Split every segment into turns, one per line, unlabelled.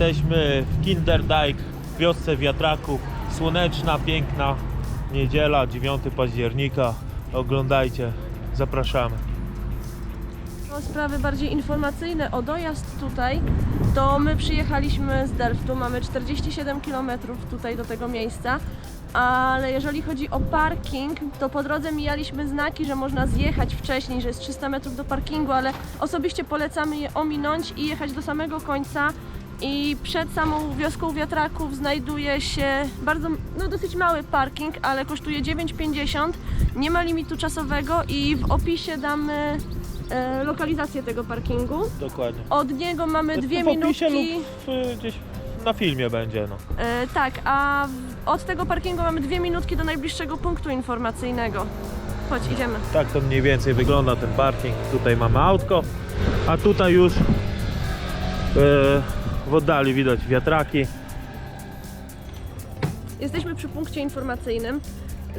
Jesteśmy w Kinderdijk, w wiosce wiatraków. Słoneczna, piękna niedziela, 9 października. Oglądajcie, zapraszamy.
O sprawy bardziej informacyjne o dojazd tutaj, to my przyjechaliśmy z Delftu, mamy 47 km tutaj do tego miejsca, ale jeżeli chodzi o parking, to po drodze mijaliśmy znaki, że można zjechać wcześniej, że jest 300 metrów do parkingu, ale osobiście polecamy je ominąć i jechać do samego końca. I przed samą wioską wiatraków znajduje się bardzo, no dosyć mały parking, ale kosztuje 9,50. Nie ma limitu czasowego i w opisie damy e, lokalizację tego parkingu.
Dokładnie.
Od niego mamy dwie
w opisie
minutki.
lub w, gdzieś na filmie będzie. No.
E, tak, a w- od tego parkingu mamy dwie minutki do najbliższego punktu informacyjnego. Chodź, idziemy.
Tak to mniej więcej wygląda ten parking. Tutaj mamy autko, a tutaj już e, w oddali widać wiatraki.
Jesteśmy przy punkcie informacyjnym.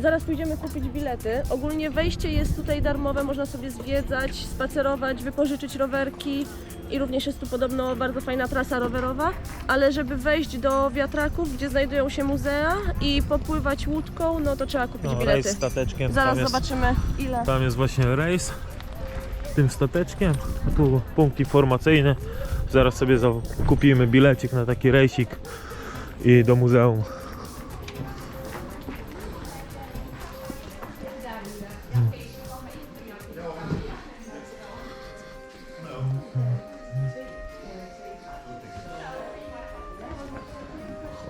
Zaraz pójdziemy kupić bilety. Ogólnie wejście jest tutaj darmowe, można sobie zwiedzać, spacerować, wypożyczyć rowerki i również jest tu podobno bardzo fajna trasa rowerowa, ale żeby wejść do wiatraków, gdzie znajdują się muzea i popływać łódką, no to trzeba kupić
No,
bilety.
rejs stateczkiem.
Zaraz
tam jest,
zobaczymy ile.
Tam jest właśnie rejs tym stateczkiem. Tu punkt informacyjny. Zaraz sobie kupimy bilecik na taki rejsik i do muzeum.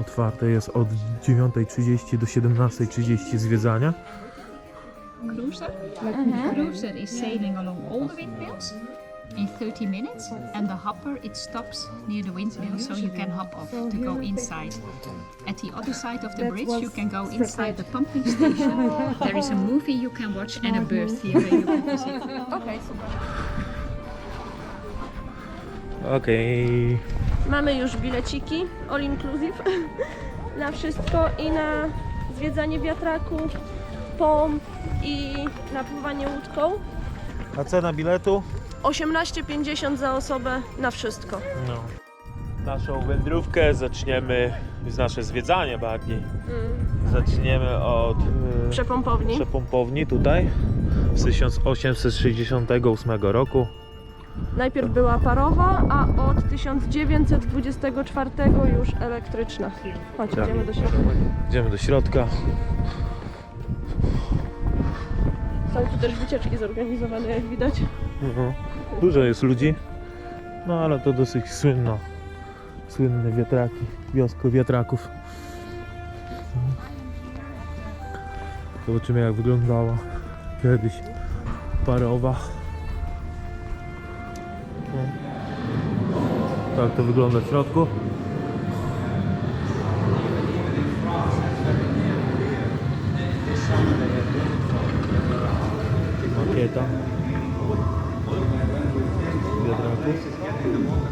Otwarte jest od 9.30 do 17.30 zwiedzania.
cruiser. Cruiser is sailing along all the windmills in 30 minutes, and the hopper it stops near the windmill, so you can hop off to go inside. At the other side of the bridge, you can go inside the pumping station. There is a movie you can watch and a bird theater you can visit.
Okej, super.
Okej.
Mamy już bileciki, all inclusive, na wszystko i na zwiedzanie wiatraków, pomp i na pływanie łódką.
A cena biletu?
18,50 za osobę na wszystko.
No. Naszą wędrówkę zaczniemy, z nasze zwiedzanie bardziej.
Mm.
Zaczniemy od e,
Przepompowni.
przepompowni tutaj z 1868 roku.
Najpierw była parowa, a od 1924 już elektryczna. Chodź,
Tak.
idziemy do środka.
Idziemy do środka.
Są tu też wycieczki zorganizowane, jak widać.
Mhm. Dużo jest ludzi, no ale to dosyć słynno. Słynne wiatraki, wiosko wiatraków. Zobaczymy jak wyglądała kiedyś parowa. Tak to wygląda w środku. Makieta wiatraków.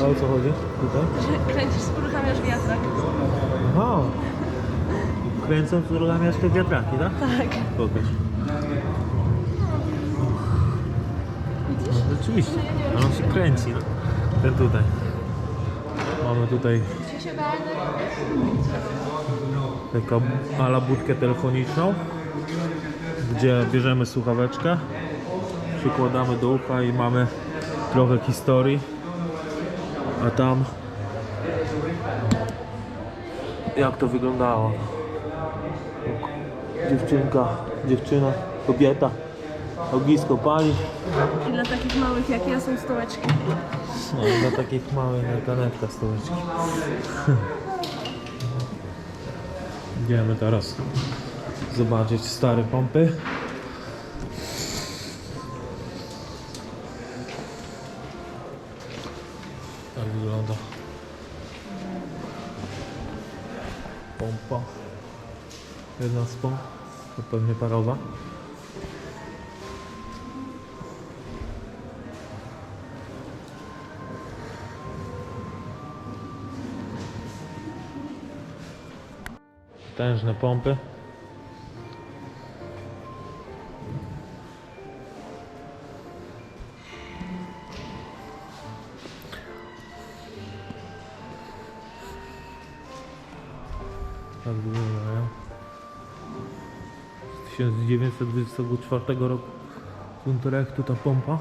A o co chodzi tutaj?
Kręcisz, uruchamiasz wiatrak.
Aha! Kręcą, uruchamiasz te wiatraki, tak?
Tak.
Pokaż. No, rzeczywiście, on się kręci, no. Ten tutaj. Mamy tutaj taką ala budkę telefoniczną, gdzie bierzemy słuchaweczkę, przykładamy do ucha i mamy trochę historii, a tam jak to wyglądało. Dziewczynka, dziewczyna, kobieta ognisko pali.
I dla takich małych jak ja są stołeczki.
No dla takich małych na kanetka stołeczki. Idziemy teraz zobaczyć stare pompy. Tak wygląda pompa. Jedna z pomp, to pewnie parowa. potężne pompy. Tak wyglądają. Z 1924 roku Unterechtu ta pompa.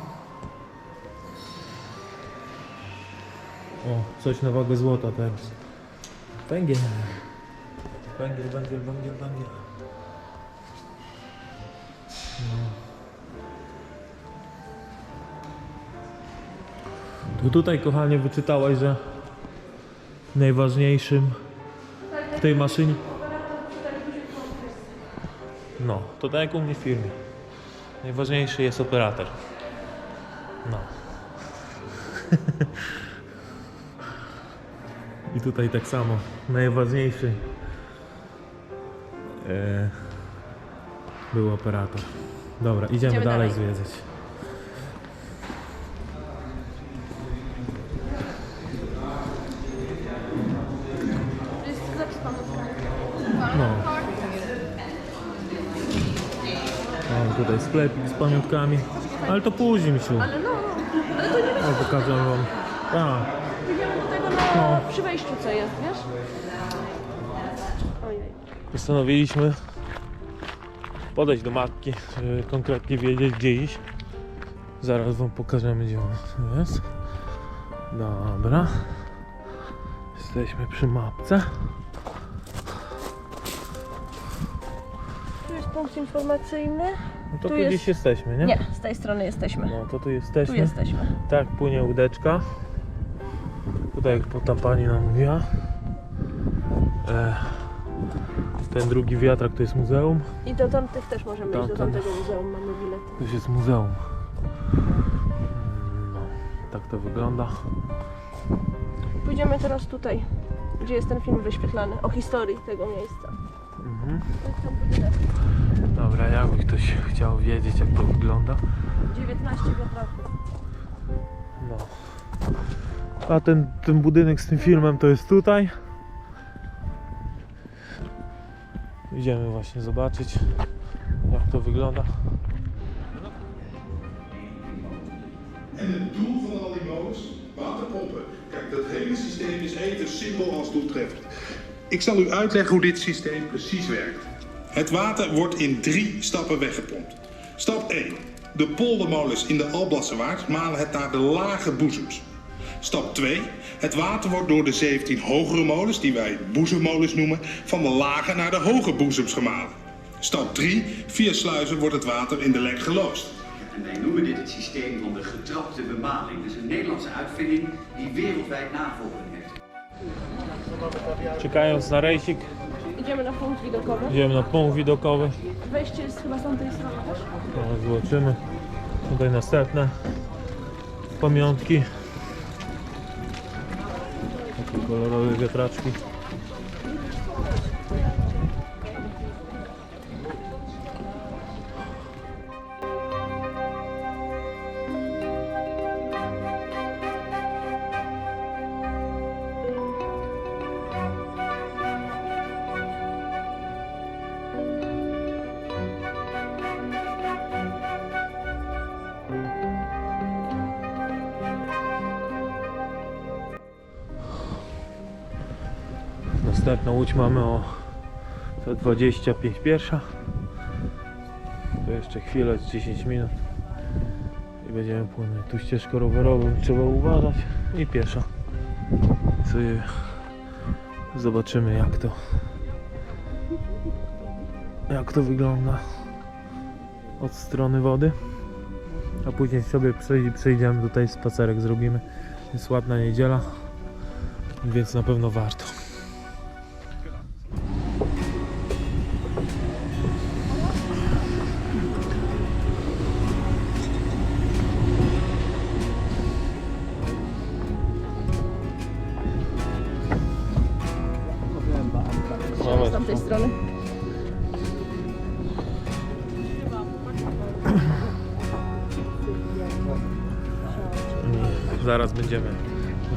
O, coś na wagę złota teraz. Węgiel. Węgiel, węgiel, węgiel, węgiel. To tutaj, kochanie, wyczytałaś, że najważniejszym w tej maszynie. No, to tak jak u mnie w firmie. Najważniejszy jest operator. No. I tutaj tak samo. Najważniejszy e, był operator. Dobra, idziemy,
Idziemy
dalej,
dalej.
zwiedzać. No. Mam tutaj sklepik z pamiątkami. Ale to później, misiu.
Ale no, ale to nie
O, pokażę wam. A,
do tego na,
No.
przy wejściu, co jest, wiesz?
Postanowiliśmy podejść do matki, żeby konkretnie wiedzieć gdzie iść. Zaraz wam pokażemy gdzie ona jest. Dobra. Jesteśmy przy mapce.
Tu jest punkt informacyjny.
No to tu,
Tu jest-
gdzieś jesteśmy, nie?
Nie, z tej strony jesteśmy.
No to tu
Tu
jesteśmy.
jesteśmy.
Tak, płynie łódeczka. Tutaj jak ta pani nam mówiła. E, ten drugi wiatrak to jest muzeum.
I do tamtych też możemy iść, do tamtego muzeum mamy bilet.
To już jest muzeum. No, tak to wygląda.
Pójdziemy teraz tutaj, gdzie jest ten film wyświetlany, o historii tego miejsca.
Mhm.
Budynek.
Dobra, jakby ktoś chciał wiedzieć jak to wygląda.
19 wiatraków.
No. A ten, ten budynek z tym filmem to jest tutaj. Idziemy właśnie zobaczyć jak to wygląda.
Het doel van al die molens, waterpompen. Kijk, dat hele systeem is even simpel als doeltreffend. Ik zal u uitleggen hoe dit systeem precies werkt. Het water wordt in drie stappen weggepompt. Stap 1. De poldermolens in de Alblasserwaard malen het naar de lage boezems. Stap 2. Het water wordt door de 17 hogere molens, die wij boezemmolens noemen, van de lage naar de hoge boezems gemalen. Stap 3. Via sluizen wordt het water in de lek geloosd.
En wij noemen dit het systeem van de getrapte bemaling. Dat is een Nederlandse uitvinding die wereldwijd navolging heeft.
Czekając na rejsik,
Idziemy na punkt widokowy.
idziemy na punkt widokowy.
Wejście jest chyba z tamtej strony też.
Zobaczymy. Tutaj następne pamiątki. Kolorowe wiatraczki. Następną łódź mamy o za 25 pierwsza. To jeszcze chwilę, z 10 minut. I będziemy płynąć. Tu ścieżką rowerową trzeba uważać i pieszo. Sobie zobaczymy jak to jak to wygląda od strony wody. A później sobie przej- przejdziemy tutaj spacerek zrobimy. Jest ładna niedziela, więc na pewno warto.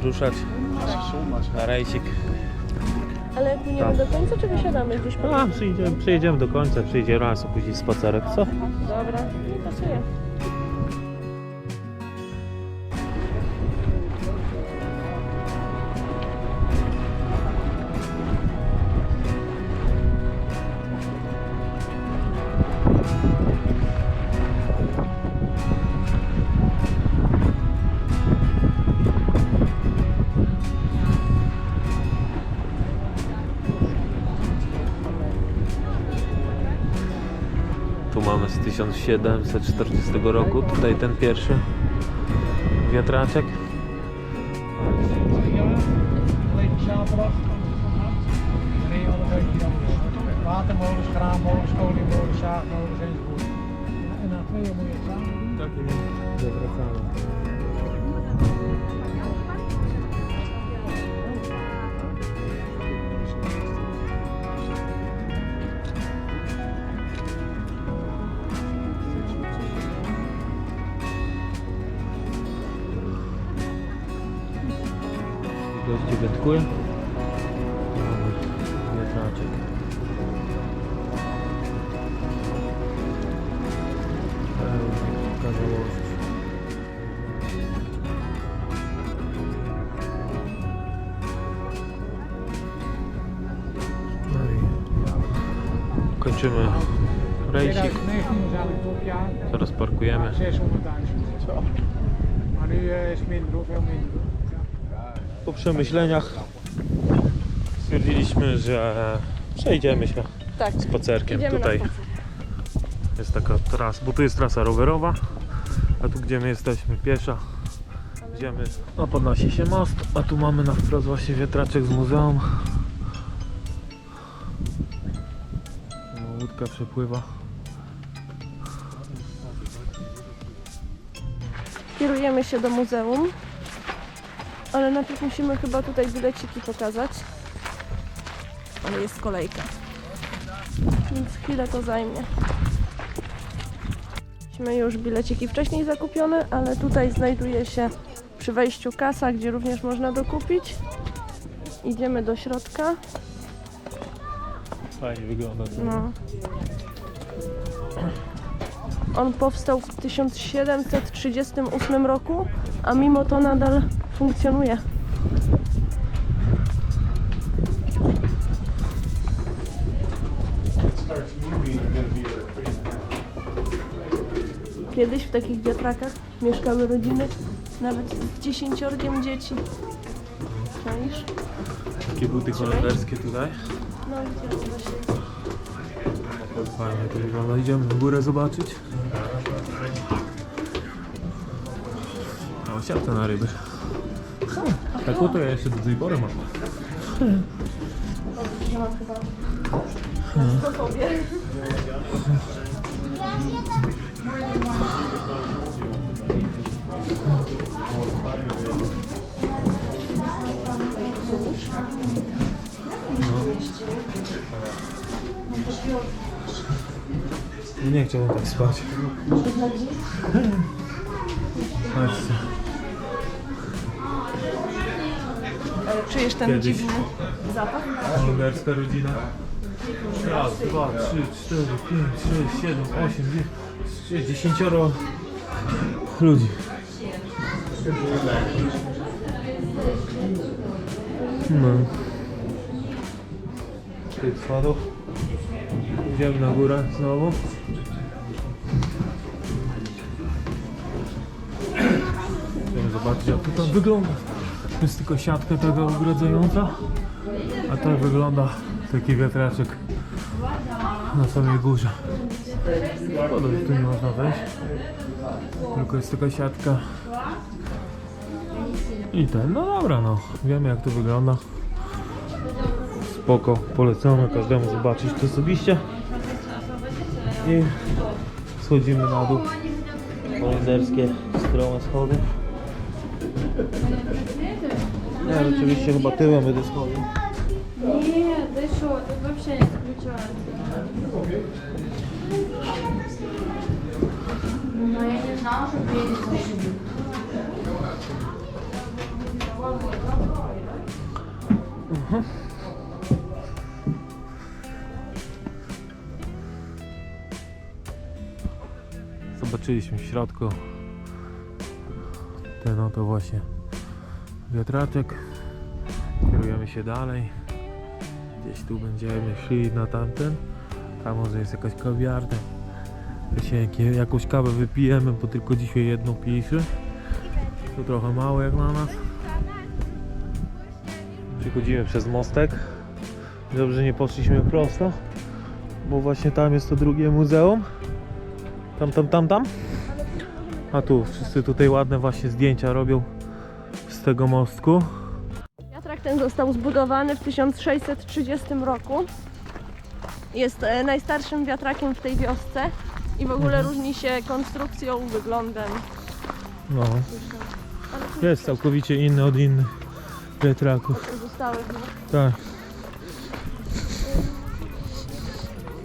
Ruszać na rejsik.
Ale płyniemy do końca, czy wysiadamy gdzieś po
A, przyjdziemy, przyjedziemy do końca, przyjdzie raz, a później spacerek, co?
Dobra, nie pasuje.
1740 roku. Tutaj ten pierwszy wiatraczek.
Watermolens, graanmolens, oliemolens, zaagmolens enzovoort. En na tweeën moet je het samen doen.
Goście
hoor, veel minder.
Po przemyśleniach stwierdziliśmy, że przejdziemy się
Tak,
spacerkiem
idziemy
tutaj. Jest taka trasa, bo tu jest trasa rowerowa, a tu gdzie my jesteśmy piesza. Idziemy, no podnosi się most, a tu mamy na wprost właśnie wiatraczek z muzeum. Łódka przepływa.
Kierujemy się do muzeum, ale najpierw musimy chyba tutaj bileciki pokazać. Ale jest kolejka. Więc chwilę to zajmie. Mieliśmy już bileciki wcześniej zakupione, ale tutaj znajduje się przy wejściu kasa, gdzie również można dokupić. Idziemy do środka.
Fajnie wygląda.
No. On powstał w 1738 roku, a mimo to nadal funkcjonuje. Kiedyś w takich wiatrakach mieszkały rodziny nawet z dziesięciorgiem dzieci. Czaisz?
Takie buty holenderskie tutaj.
No idziemy właśnie.
Fajnie to wygląda. Idziemy w górę zobaczyć. O, siatkę na ryby. Taką to ja jeszcze do tej pory mam.
Ja mam chyba na sposobie.
Nie chciałbym tak spać. Patrzcie.
Czujesz ten
Kiedyś.
dziwny zapach?
Holenderska rodzina. Raz, dwa, trzy, cztery, pięć, sześć, siedem, osiem, dziewięć, dziesięcioro ludzi. No. Tych spadów. Idziemy na górę znowu. Chcemy zobaczyć jak to tam wygląda. Jest tylko siatka taka ogrodzająca. A tak wygląda taki wiatraczek na samej górze. Szkoda, że tu nie można wejść. Tylko jest taka siatka. I ten, no dobra no, wiemy jak to wygląda. Spoko, polecamy każdemu zobaczyć to osobiście. I schodzimy na dół. Holenderskie strome schody. Nie, oczywiście chyba tyłem będę schodził.
Нет, ты что, тут вообще не включается. Ну, я не знала, что перед
Zobaczyliśmy w środku ten oto właśnie wiatraczek. Kierujemy się dalej. Gdzieś tu będziemy szli na tamten. Tam może jest jakaś kawiarnia. Jakie- jakąś kawę wypijemy, bo tylko dzisiaj jedną piliśmy. To trochę mało jak na nas. Przechodzimy przez mostek. Dobrze nie poszliśmy prosto, bo właśnie tam jest to drugie muzeum. Tam, tam, tam, tam. A tu, wszyscy tutaj ładne właśnie zdjęcia robią tego mostku.
Wiatrak ten został zbudowany w 1630 roku. Jest e, najstarszym wiatrakiem w tej wiosce i w ogóle różni się konstrukcją, wyglądem.
No, jest całkowicie inny od innych wiatraków.
Pozostałych. no.
Tak.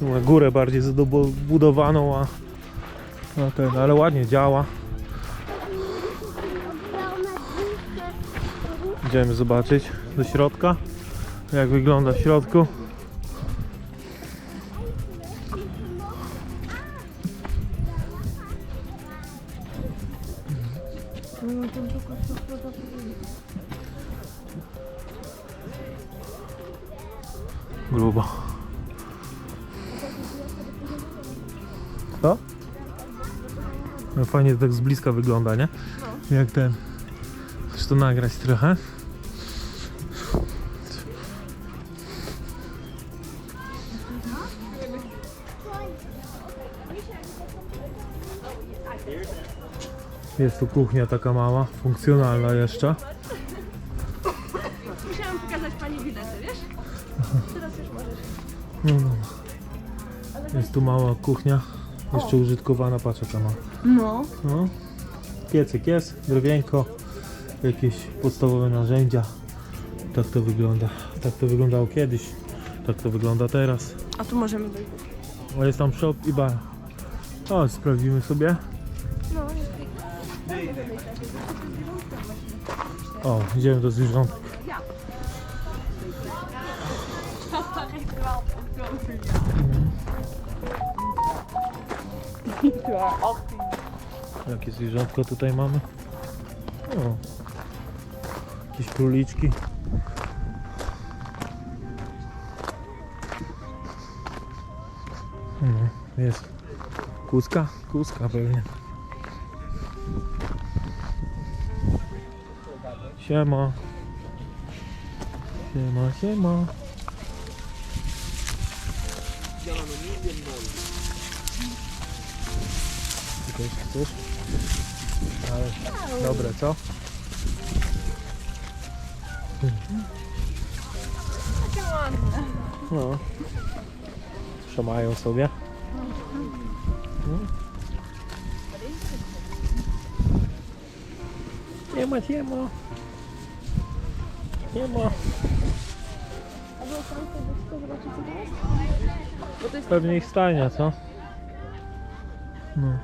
Tu Ma górę bardziej zabudowaną, a, a ten, ale ładnie działa. Idziemy zobaczyć do środka, jak wygląda w środku. Grubo. Co? No fajnie tak z bliska wygląda, nie? Jak ten. Chcesz to nagrać trochę? Jest tu kuchnia taka mała, funkcjonalna jeszcze.
Musiałam pokazać Pani bilety, wiesz? Teraz już możesz.
No, no. Jest tu mała kuchnia, jeszcze użytkowana, patrz jaka ma.
No.
No. Piecyk jest, drewienko, jakieś podstawowe narzędzia. Tak to wygląda. Tak to wyglądało kiedyś, tak to wygląda teraz.
A tu możemy być.
O, jest tam shop i bar. O, sprawdzimy sobie.
No,
O, idziemy do zwierzątek. Jakie zwierzątko tutaj mamy? O, jakieś króliczki. No, jest kuska? Kuska pewnie. Siema. Siema, siema. Tylko jeszcze coś? Ale dobre, co? No. Szamają sobie. Siema, siema. Siema.
Bo to jest
Pewnie ich stajnia, co? No.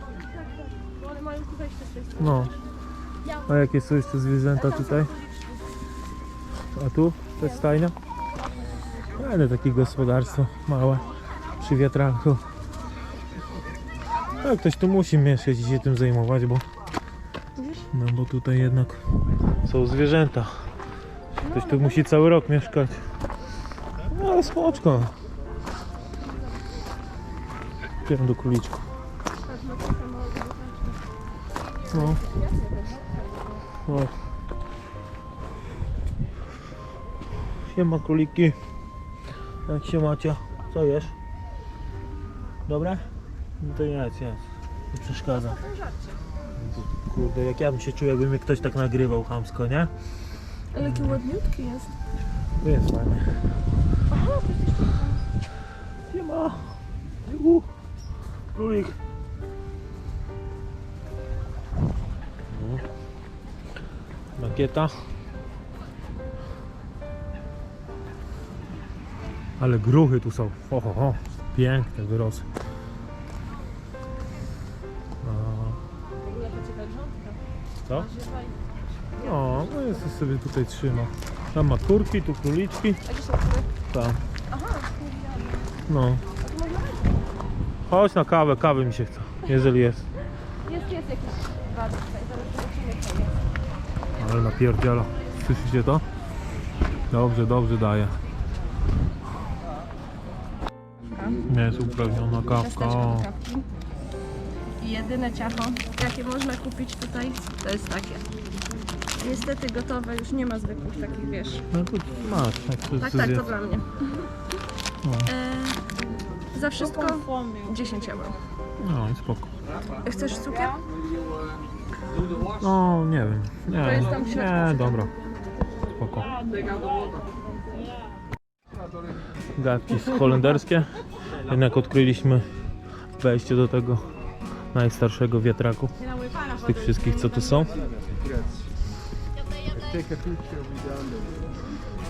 bo one mają.
No. A jakie są jeszcze zwierzęta tutaj? A tu? To jest stajnia? Ale takie gospodarstwo małe przy wiatraku. A ktoś tu musi mieszkać i się tym zajmować, bo no bo tutaj jednak są zwierzęta. Ktoś tu musi cały rok mieszkać. No ale smoczko. Idziemy do króliczku. No. O. Siema króliki. Jak się macie? Co jesz? Dobre? No to jedz, jedz. Nie przeszkadza. Kurde, jak ja bym się czuł, jakby mnie ktoś tak nagrywał chamsko, nie?
Ale jaki ładniutki jest.
To jest fajnie. Siema. Juhu. Królik. No. Makieta. Ale gruchy tu są. Ho, ho. Piękne wyrosły.
To.
Co? Jest sobie tutaj trzyma. Tam ma kurki, tu króliczki.
A gdzie są kury?
Tam.
Aha,
No. Chodź na kawę, kawy mi się chce, jeżeli jest.
jest, jest jakiś bar tutaj. Zaraz zobaczymy co jest.
Ale napierdziela. Słyszycie to? Dobrze, dobrze daje. Nie jest uprawniona kawka. O.
Ciasteczko do kawki. I jedyne ciacho, jakie można kupić tutaj, to jest takie. Niestety gotowe, już nie ma zwykłych takich, wiesz.
No to masz, jak to
Tak, tak, to dla mnie.
No.
E, za wszystko 10 euro.
No i spoko.
Chcesz cukier?
No, nie wiem. Nie,
To jest tam w środku,
nie dobra. Spoko. Gadki holenderskie. Jednak odkryliśmy wejście do tego najstarszego wiatraku. Z tych wszystkich, co tu są.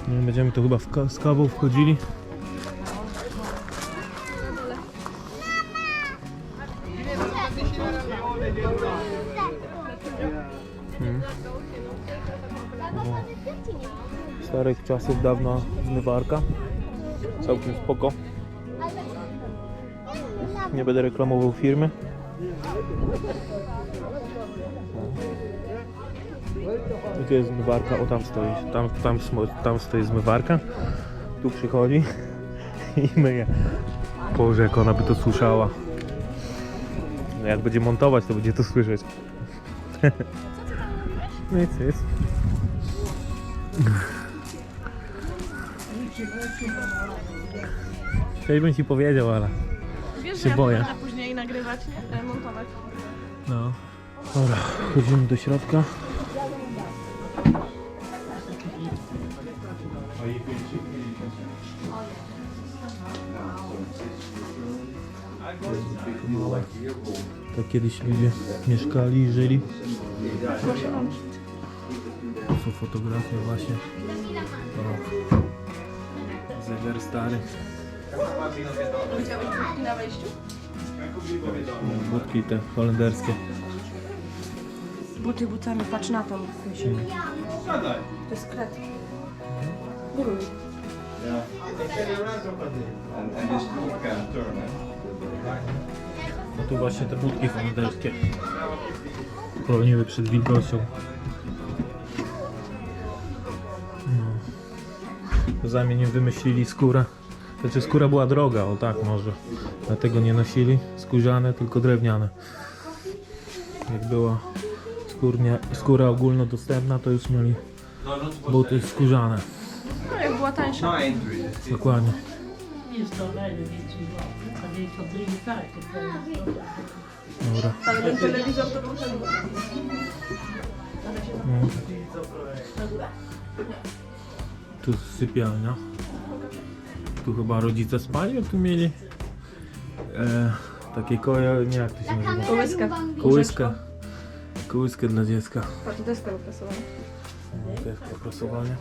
Nie będziemy tu chyba w ka- z kawą wchodzili. starych czasów dawna zmywarka. Całkiem spoko. Nie będę reklamował firmy. Tu jest zmywarka, o tam stoi, tam, tam, tam stoi zmywarka. Tu przychodzi i myje. Boże, jak ona by to słyszała. No jak będzie montować, to będzie to słyszeć. Nic, nic. Coś bym ci powiedział, ale
Wiesz,
Się
że
boję.
ja będę później nagrywać, nie? E, montować.
no. Dobra, chodzimy do środka. Tak kiedyś ludzie mieszkali i żyli. Tu są fotografie właśnie. O. Zegar stary.
Budki
te holenderskie.
Buty butami, patrz na to. To jest kret. Góruj.
No tu właśnie te budki holenderskie chroniły przed wilgocią. No. W zamian im wymyślili skórę. Znaczy skóra była droga, o tak może. Dlatego nie nosili skórzane, tylko drewniane. Jak była skórnia, skóra ogólnodostępna, to już mieli buty skórzane.
No jak była tańsza.
Dokładnie. Dobra.
Ale ten telewizor to był ten.
No. Tu sypialnia. Tu chyba rodzice spali, a tu mieli e, takie koje, nie jak to się nazywa?
Kołyska.
Kołyskę. Kołyskę dla dziecka.
Patrz, deska wyprasowana.
Deska prasowania.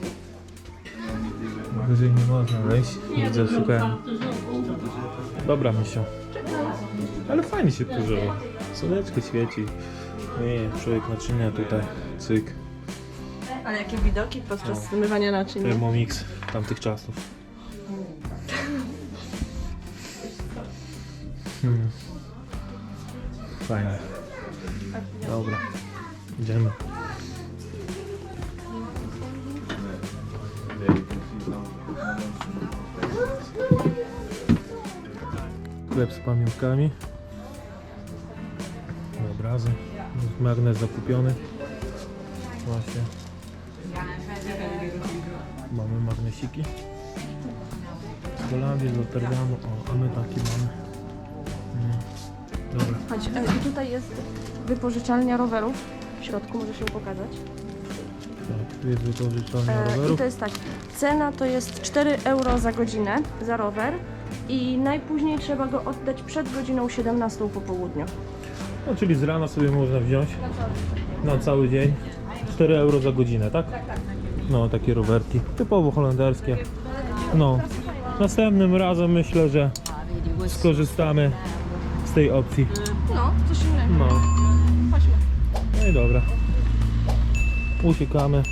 Wyżej nie można wejść. Widzę, szukałem. Dobra, misio. Ale fajnie się tu żyło. Słoneczko świeci. Nie, człowiek naczynia tutaj. Cyk.
Ale jakie widoki podczas zmywania naczyń.
Thermomix tamtych czasów. Hmm. Fajnie. Pamiątkami. Obrazy. Magnes zakupiony. Właśnie. Mamy magnesiki. Holandii, z Rotterdamu. O, a my taki mamy. Mm. Dobra.
Chodź, e, i tutaj jest wypożyczalnia rowerów. W środku możesz ją pokazać.
Tak, tu jest wypożyczalnia
E, I
rowerów.
to jest tak, cena to jest 4 euro za godzinę za rower i najpóźniej trzeba go oddać przed godziną 17 po południu.
No, czyli z rana sobie można wziąć na cały dzień. 4 euro za godzinę, tak? No, takie rowerki. Typowo holenderskie. No, następnym razem myślę, że skorzystamy z tej opcji.
No, coś innego.
No,
Chodźmy.
no i dobra. Uciekamy.